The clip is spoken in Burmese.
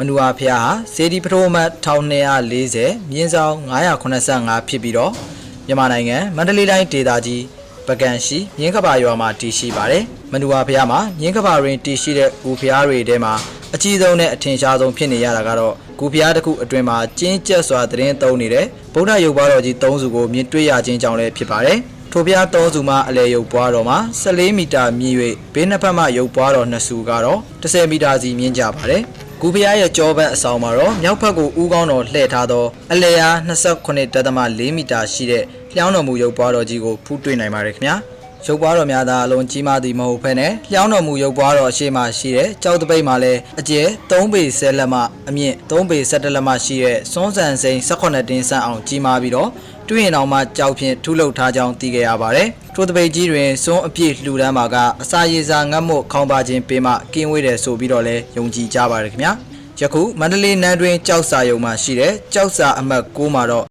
မနူဝါဖျားဟာစေဒီပထိုးမတ်1240မြင်းဆောင်985ဖြစ်ပြီးတော့မြန်မာနိုင်ငံမန္တလေးတိုင်းဒေသကြီးပကံရှိမြင်းကပါရွာမှာတည်ရှိပါတယ်မနူဝါဖျားမှာမြင်းကပါတွင်တည်ရှိတဲ့ဂူဖျားတွေထဲမှာအကြီးဆုံးနဲ့အထင်ရှားဆုံးဖြစ်နေရတာကတော့ဂူဖျားတစ်ခုအတွင်မှာကျင်းကျက်စွာသတင်းသုံးနေတဲ့ဗုဒ္ဓရုပ်ပွားတော်ကြီး၃စုကိုမြင်တွေ့ရခြင်းကြောင့်လည်းဖြစ်ပါတယ်ထိုဖျား၃စုမှာအလဲရုပ်ပွားတော်မှာ14မီတာမြင့်၍ဘေးနှစ်ဖက်မှရုပ်ပွားတော်2စုကတော့10မီတာစီမြင့်ကြပါတယ်။ ဂူဖျားရဲ့ကြောဘက်အဆောင်မှာတော့မြောက်ဘက်ကိုဦးကောင်းတော်လှည့်ထားသောအလဲအား29.4မီတာရှိတဲ့လျှောင်းတော်မူရုပ်ပွားတော်ကြီးကိုဖူးတွေ့နိုင်ပါတယ်ခင်ဗျာ။ ရုပ်ပွားတော်များသာအလုံးကြီးမားသည်မဟုတ်ဘဲနဲ့လျှောင်းတော်မူရုပ်ပွားတော်အရှိမှရှိတဲ့ကြောက်တပိတ်မှာလည်းအကျယ်3ပေ10လက်မှအမြင့်3ပေ17လက်မှရှိတဲ့စွန်းဆန်စိန်18တင်းဆန့်အောင်ကြီးမားပြီးတော့တွေ့ရင်အောင်မှကြောက်ဖြင့်ထုလုပ်ထားကြောင်းသိခဲ့ရပါတယ်။ထိုတပိတ်ကြီးတွင်စွန်းအပြည့်လှူဒန်းမှာကအစာရည်စာငတ်မို့ခေါင်းပါခြင်းပေးမှကင်းဝေးတယ်ဆိုပြီးတော့လဲယုံကြည်ကြပါရခင်ဗျာ။ယခုမန္တလေးနန်းတွင်ကြောက်စာယုံမှာရှိတဲ့ကြောက်စာအမှတ်6မှာတော့